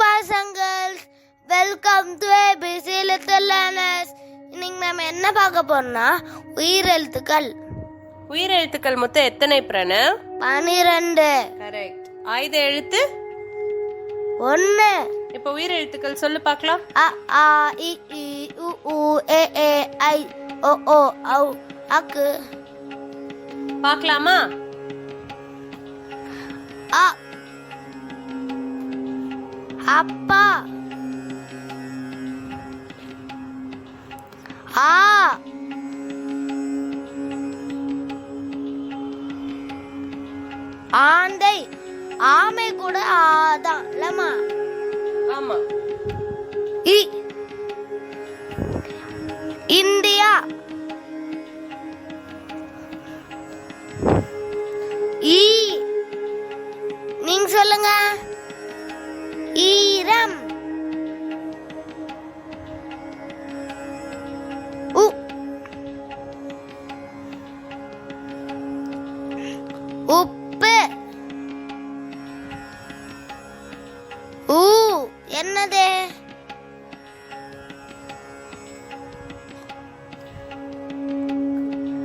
Boys uncles welcome to ABC little learners இன்னைக்கு நம்ம என்ன பார்க்க போறோம்னா உயிரெழுத்துக்கள் உயிரெழுத்துக்கள் மொத்தம் எத்தனை பிரணவ் பனிரெண்டு. கரெக்ட் ஆயுத எழுத்து? ஒன்று இப்போ உயிரெழுத்துக்கள் சொல்லு பார்க்கலாம். அ ஆ இ இ உ உ ஏ ஏ ஐ ஓ ஓ ஔ அக்கு. பார்க்கலாமா? அ அப்பா. ஆ. ஆந்தை. ஆமை கூட ஆதான் இல்லம்மா. ஆமா. இ. இந்தியா. ஈ. உப்பு. ஊ என்னது?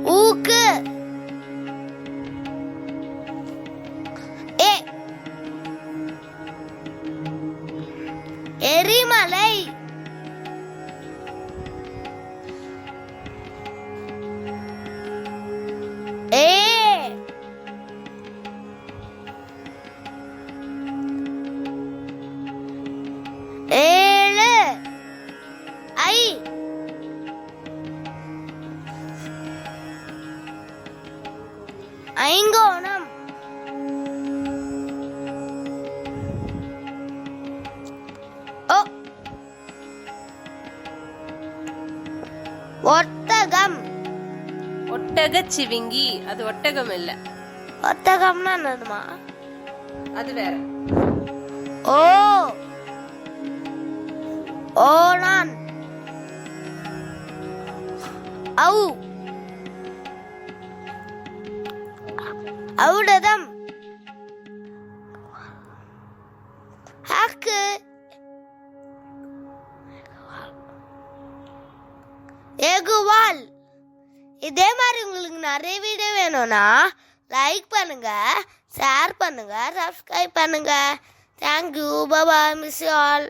ஊக்கு. எரிமலை. ஐங்கோணம். ஒட்டகம். ஒட்டக சிவிங்கி. அது ஒட்டகம் இல்ல. ஒட்டகம்னா என்னதுமா? அது வேற. ஓ. ஓணான். ஔ. ஔடதம் ஹாக்கு ஏகுவால் இதே மாதிரி உங்களுக்கு நிறைய வீடியோ வேணும்னா லைக் பண்ணுங்க ஷேர் பண்ணுங்க சப்ஸ்கிரைப் பண்ணுங்க. Thank you Baba miss all